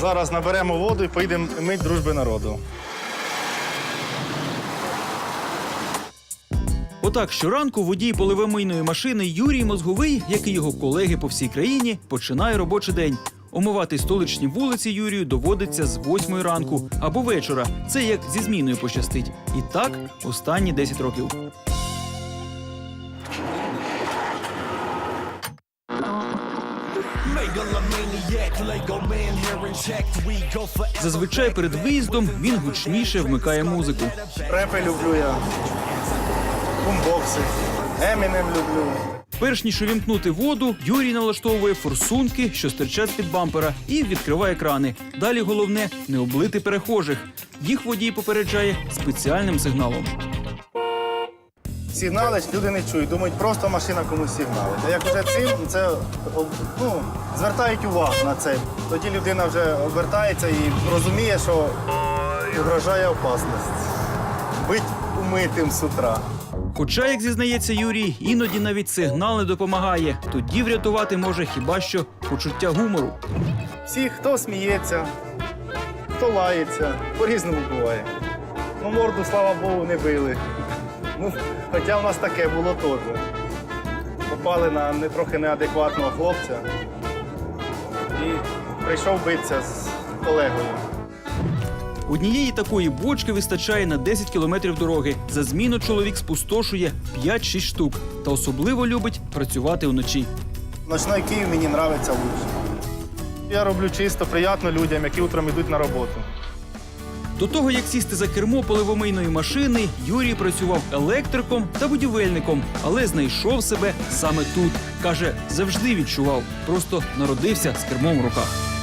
Зараз наберемо воду і поїдемо мить дружби народу. Отак щоранку водій поливомийної машини Юрій Мозговий, як і його колеги по всій країні, починає робочий день. Омивати столичні вулиці Юрію доводиться з 8 ранку або вечора. Це як зі зміною пощастить. І так останні 10 років. Зазвичай перед виїздом він гучніше вмикає музику. Репи люблю я. Бумбокси. Емінем люблю. Перш ніж увімкнути воду, Юрій налаштовує форсунки, що стирчать з-під бампера, і відкриває крани. Далі головне не облити перехожих. Їх водій попереджає спеціальним сигналом. Сигналить, люди не чують, думають, просто машина комусь сигналить. А як вже цим, це ну, звертають увагу на це. Тоді людина вже обертається і розуміє, що угрожає опасність. Бить умитим з утра. Хоча, як зізнається Юрій, іноді навіть сигнал не допомагає. Тоді врятувати може хіба що почуття гумору. Всі, хто сміється, хто лається, по-різному буває. Ну, морду, слава Богу, не били. Ну, хоча в нас таке було теж. Попали на не, трохи неадекватного хлопця і прийшов битися з колегою. Однієї такої бочки вистачає на 10 кілометрів дороги. За зміну чоловік спустошує 5-6 штук та особливо любить працювати вночі. Ночной Київ мені подобається лучше. Я роблю чисто, приємно людям, які утром йдуть на роботу. До того, як сісти за кермо поливомийної машини, Юрій працював електриком та будівельником, але знайшов себе саме тут. Каже, завжди відчував, просто народився з кермом в руках.